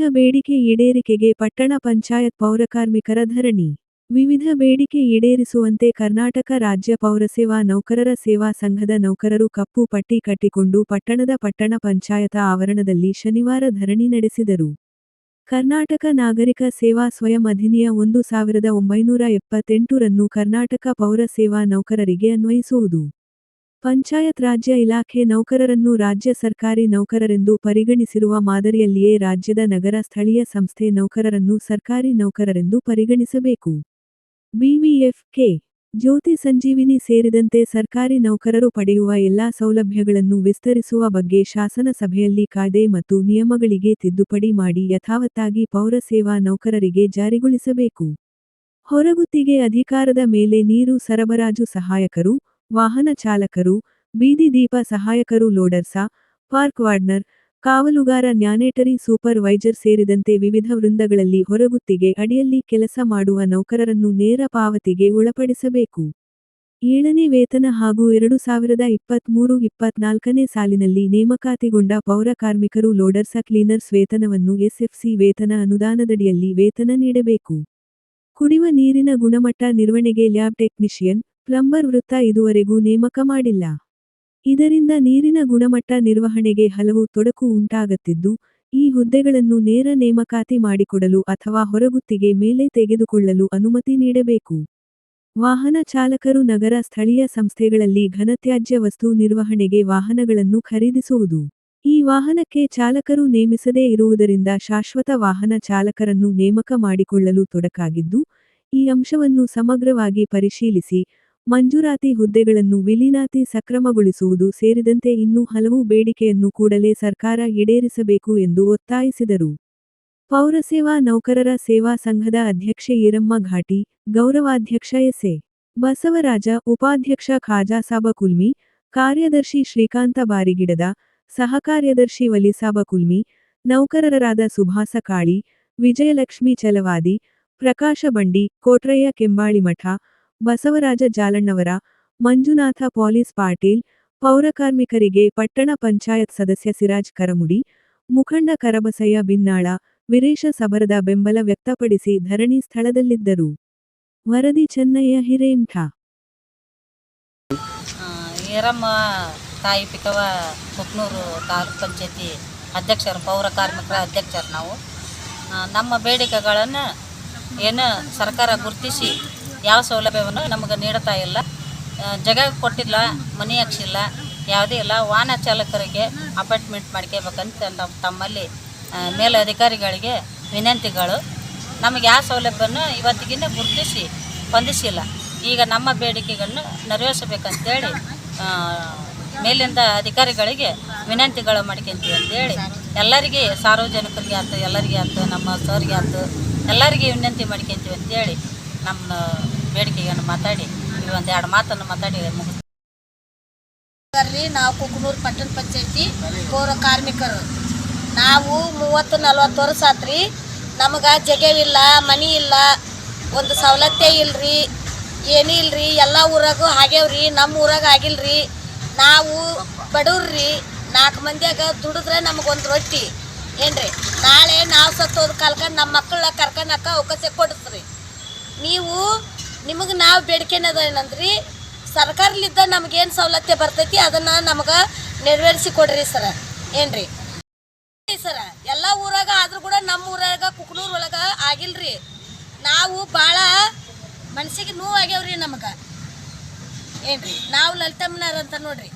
ವಿವಿಧ ಬೇಡಿಕೆ ಈಡೇರಿಕೆಗೆ ಪಟ್ಟಣ ಪಂಚಾಯತ್ ಪೌರಕಾರ್ಮಿಕರ ಧರಣಿ. ವಿವಿಧ ಬೇಡಿಕೆ ಈಡೇರಿಸುವಂತೆ ಕರ್ನಾಟಕ ರಾಜ್ಯ ಪೌರಸೇವಾ ನೌಕರರ ಸೇವಾ ಸಂಘದ ನೌಕರರು ಕಪ್ಪು ಪಟ್ಟಿ ಕಟ್ಟಿಕೊಂಡು ಪಟ್ಟಣದ ಪಟ್ಟಣ ಪಂಚಾಯತ ಆವರಣದಲ್ಲಿ ಶನಿವಾರ ಧರಣಿ ನಡೆಸಿದರು. ಕರ್ನಾಟಕ ನಾಗರಿಕ ಸೇವಾ ಸ್ವಯಂ ಅಧಿನಿಯ ಒಂದು ಸಾವಿರದ ಒಂಬೈನೂರ ಎಪ್ಪತ್ತೆಂಟು ರನ್ನು ಕರ್ನಾಟಕ ಪೌರ ಸೇವಾ ನೌಕರರಿಗೆ ಅನ್ವಯಿಸುವುದು. ಪಂಚಾಯತ್ ರಾಜ್ಯ ಇಲಾಖೆ ನೌಕರರನ್ನು ರಾಜ್ಯ ಸರ್ಕಾರಿ ನೌಕರರೆಂದು ಪರಿಗಣಿಸಿರುವ ಮಾದರಿಯಲ್ಲಿಯೇ ರಾಜ್ಯದ ನಗರ ಸ್ಥಳೀಯ ಸಂಸ್ಥೆ ನೌಕರರನ್ನು ಸರ್ಕಾರಿ ನೌಕರರೆಂದು ಪರಿಗಣಿಸಬೇಕು. ಬಿವಿಎಫ್ ಕೆ ಜ್ಯೋತಿ ಸಂಜೀವಿನಿ ಸೇರಿದಂತೆ ಸರ್ಕಾರಿ ನೌಕರರು ಪಡೆಯುವ ಎಲ್ಲಾ ಸೌಲಭ್ಯಗಳನ್ನು ವಿಸ್ತರಿಸುವ ಬಗ್ಗೆ ಶಾಸನ ಸಭೆಯಲ್ಲಿ ಕಾಯ್ದೆ ಮತ್ತು ನಿಯಮಗಳಿಗೆ ತಿದ್ದುಪಡಿ ಮಾಡಿ ಯಥಾವತ್ತಾಗಿ ಪೌರ ಸೇವಾ ನೌಕರರಿಗೆ ಜಾರಿಗೊಳಿಸಬೇಕು. ಹೊರಗುತ್ತಿಗೆ ಅಧಿಕಾರದ ಮೇಲೆ ನೀರು ಸರಬರಾಜು ಸಹಾಯಕರು ವಾಹನ ಚಾಲಕರು, ಬೀದಿ ದೀಪ ಸಹಾಯಕರು, ಲೋಡರ್ಸ, ಪಾರ್ಕ್ ವಾರ್ಡ್ನರ್, ಕಾವಲುಗಾರ ನ್ಯಾನೇಟರಿ ಸೂಪರ್ ವೈಜರ್ ಸೇರಿದಂತೆ ವಿವಿಧ ವೃಂದಗಳಲ್ಲಿ ಹೊರಗುತ್ತಿಗೆ ಅಡಿಯಲ್ಲಿ ಕೆಲಸ ಮಾಡುವ ನೌಕರರನ್ನು ನೇರ ಪಾವತಿಗೆ ಒಳಪಡಿಸಬೇಕು. ಏಳನೇ ವೇತನ ಹಾಗೂ ಎರಡು ಸಾವಿರದ ಇಪ್ಪತ್ಮೂರು ಇಪ್ಪತ್ನಾಲ್ಕನೇ ಸಾಲಿನಲ್ಲಿ ನೇಮಕಾತಿಗೊಂಡ ಪೌರ ಕಾರ್ಮಿಕರು, ಲೋಡರ್ಸ, ಕ್ಲೀನರ್ಸ್ ವೇತನವನ್ನು ಎಸ್ಎಫ್ಸಿ ವೇತನ ಅನುದಾನದಡಿಯಲ್ಲಿ ವೇತನ ನೀಡಬೇಕು. ಕುಡಿವ ನೀರಿನ ಗುಣಮಟ್ಟ ನಿರ್ವಹಣೆಗೆ ಲ್ಯಾಬ್ ಟೆಕ್ನಿಷಿಯನ್ ಪ್ಲಂಬರ್ ವೃತ್ತ ಇದುವರೆಗೂ ನೇಮಕ ಮಾಡಿಲ್ಲ. ಇದರಿಂದ ನೀರಿನ ಗುಣಮಟ್ಟ ನಿರ್ವಹಣೆಗೆ ಹಲವು ತೊಡಕು ಉಂಟಾಗುತ್ತಿದ್ದು, ಈ ಹುದ್ದೆಗಳನ್ನು ನೇರ ನೇಮಕಾತಿ ಮಾಡಿಕೊಡಲು ಅಥವಾ ಹೊರಗುತ್ತಿಗೆ ಮೇಲೆ ತೆಗೆದುಕೊಳ್ಳಲು ಅನುಮತಿ ನೀಡಬೇಕು. ವಾಹನ ಚಾಲಕರು ನಗರ ಸ್ಥಳೀಯ ಸಂಸ್ಥೆಗಳಲ್ಲಿ ಘನತ್ಯಾಜ್ಯ ವಸ್ತು ನಿರ್ವಹಣೆಗೆ ವಾಹನಗಳನ್ನು ಖರೀದಿಸುವುದು. ಈ ವಾಹನಕ್ಕೆ ಚಾಲಕರು ನೇಮಿಸದೇ ಇರುವುದರಿಂದ ಶಾಶ್ವತ ವಾಹನ ಚಾಲಕರನ್ನು ನೇಮಕ ಮಾಡಿಕೊಳ್ಳಲು ತೊಡಕಾಗಿದ್ದು, ಈ ಅಂಶವನ್ನು ಸಮಗ್ರವಾಗಿ ಪರಿಶೀಲಿಸಿ ಮಂಜೂರಾತಿ ಹುದ್ದೆಗಳನ್ನು ವಿಲೀನಾತಿ ಸಕ್ರಮಗೊಳಿಸುವುದು ಸೇರಿದಂತೆ ಇನ್ನೂ ಹಲವು ಬೇಡಿಕೆಯನ್ನು ಕೂಡಲೇ ಸರ್ಕಾರ ಈಡೇರಿಸಬೇಕು ಎಂದು ಒತ್ತಾಯಿಸಿದರು. ಪೌರಸೇವಾ ನೌಕರರ ಸೇವಾ ಸಂಘದ ಅಧ್ಯಕ್ಷೆ ಈರಮ್ಮ ಘಾಟಿ, ಗೌರವಾಧ್ಯಕ್ಷ ಎಸ್ಎ ಬಸವರಾಜ, ಉಪಾಧ್ಯಕ್ಷ ಖಾಜಾಸಾಬ ಕುಲ್ಮಿ ಕಾರ್ಯದರ್ಶಿ ಶ್ರೀಕಾಂತ ಬಾರಿಗಿಡದ ಸಹಕಾರ್ಯದರ್ಶಿ ವಲಿಸಾಬ ಕುಲ್ಮಿ ನೌಕರರಾದ ಸುಭಾಸ ಕಾಳಿ, ವಿಜಯಲಕ್ಷ್ಮಿ ಚಲವಾದಿ, ಪ್ರಕಾಶ ಬಂಡಿ, ಕೋಟ್ರಯ್ಯ ಕೆಂಬಾಳಿಮಠ ಬಸವರಾಜ ಜಾಲಣ್ಣವರ ಮಂಜುನಾಥ ಪೊಲೀಸ್ ಪಾಟೀಲ್ ಪೌರಕಾರ್ಮಿಕರಿಗೆ ಪಟ್ಟಣ ಪಂಚಾಯತ್ ಸದಸ್ಯ ಸಿರಾಜ್ ಕರಮುಡಿ ಮುಖಂಡ ಕರಬಸಯ್ಯ ಬಿನ್ನಾಳ ವೀರೇಶ ಸಬರದ ಬೆಂಬಲ ವ್ಯಕ್ತಪಡಿಸಿ ಧರಣಿ ಸ್ಥಳದಲ್ಲಿದ್ದರು. ವರದಿ ಚೆನ್ನಯ್ಯ ಹಿರೇಮಠ. ಆ, ಈರಮ್ಮ ತಾಯಿ ಪಿಕವ ಕುಕ್ನೂರು ತಾಲೂಕ್ ಪಂಚಾಯತಿ ಅಧ್ಯಕ್ಷರು ಪೌರ ಕಾರ್ಮಿಕರ ಅಧ್ಯಕ್ಷರು ನಾವು. ನಮ್ಮ ಬೇಡಿಕೆಗಳನ್ನು ಏನು ಸರ್ಕಾರ ಗುರುತಿಸಿ ಯಾವ ಸೌಲಭ್ಯವನ್ನು ನಮಗೆ ನೀಡ್ತಾ ಇಲ್ಲ. ಜಾಗ ಕೊಟ್ಟಿಲ್ಲ, ಮನೆ ಹಾಕ್ಸಿಲ್ಲ ಯಾವುದೇ ಇಲ್ಲ. ವಾಹನ ಚಾಲಕರಿಗೆ ಅಪಾಯಿಂಟ್ಮೆಂಟ್ ಮಾಡ್ಕೋಬೇಕಂತ ನಮ್ಮ ತಮ್ಮಲ್ಲಿ ಮೇಲೆ ಅಧಿಕಾರಿಗಳಿಗೆ ವಿನಂತಿಗಳು. ನಮಗೆ ಯಾವ ಸೌಲಭ್ಯವನ್ನು ಇವತ್ತಿಗಿನ್ನ ಗುರುತಿಸಿ ಸ್ಪಂದಿಸಿಲ್ಲ ಈಗ ನಮ್ಮ ಬೇಡಿಕೆಗಳನ್ನು ನೆರವೇರಿಸಬೇಕಂತೇಳಿ ಮೇಲಿಂದ ಅಧಿಕಾರಿಗಳಿಗೆ ವಿನಂತಿಗಳು ಮಾಡ್ಕೊಂತೀವಿ ಅಂತೇಳಿ. ಎಲ್ಲರಿಗೆ ಸಾರ್ವಜನಿಕರಿಗೆ ಆಯ್ತು, ಎಲ್ಲರಿಗೆ ಆಯ್ತು, ನಮ್ಮ ಸರ್ಗೆ ಆಯ್ತು, ಎಲ್ಲರಿಗೆ ವಿನಂತಿ ಮಾಡ್ಕೊಂತೀವಿ ಅಂತೇಳಿ ನಮ್ಮ ಬೇಡಿಕೆಯನ್ನು ಮಾತಾಡಿ ಒಂದು ಎರಡು ಮಾತನ್ನು ಮಾತಾಡಿ ಮುಗಿಸ್ತೀವಿ ನಾವು ಕುಕ್ನೂರು ಪಟ್ಟಣ ಪಂಚಾಯತಿ ಪೌರ ಕಾರ್ಮಿಕರು. ನಾವು ಮೂವತ್ತು, ನಲ್ವತ್ತು ವರ್ಷ ಆತ್ರಿ. ನಮಗೆ ಜಗವಿಲ್ಲ ಮನಿ ಇಲ್ಲ, ಒಂದು ಸವಲತ್ತೇ ಇಲ್ರಿ, ಏನೂ ಇಲ್ರಿ, ಎಲ್ಲ ಊರಾಗೂ ಆಗ್ಯಾವ್ರಿ ನಮ್ಮ ಊರಾಗ ಆಗಿಲ್ರಿ. ನಾವು ಬಡವ್ರಿ ನಾಲ್ಕು ಮಂದಿಯಾಗ ದುಡಿದ್ರೆ ನಮಗೊಂದು ರೊಟ್ಟಿ. ಏನ್ರಿ, ನಾಳೆ ನಾವು ಸತ್ತೋದ್ ಕಲ್ಕೊಂಡು ನಮ್ಮ ಮಕ್ಕಳ ಕರ್ಕೊಂಡಕ್ಕ ಅವಕಾಶ ಕೊಡಿಸ್ರಿ. ನೀವು ನಿಮಗೆ ನಾವು ಬೇಡಿಕೆನದ ಏನಂದ್ರಿ ಸರ್ಕಾರಲಿದ್ದ ನಮಗೇನು ಸವಲತ್ತು ಬರ್ತೈತಿ, ಅದನ್ನು ನಮಗೆ ನೆರವೇರಿಸಿ ಕೊಡ್ರಿ ಸರ. ಏನ್ರಿ? ಸರ, ಎಲ್ಲ ಊರಾಗ ಆದ್ರೂ ಕೂಡ ನಮ್ಮ ಊರಾಗ ಕುಕ್ನೂರ್ ಒಳಗ ಆಗಿಲ್ರಿ. ನಾವು ಭಾಳ ಮನಸ್ಸಿಗೆ ನೋವು ಆಗ್ಯಾವ್ರಿ ನಮಗೆ. ಏನ್ರಿ? ನಾವು ಲಲಿತಮ್ಮನವ್ರ ಅಂತ ನೋಡ್ರಿ.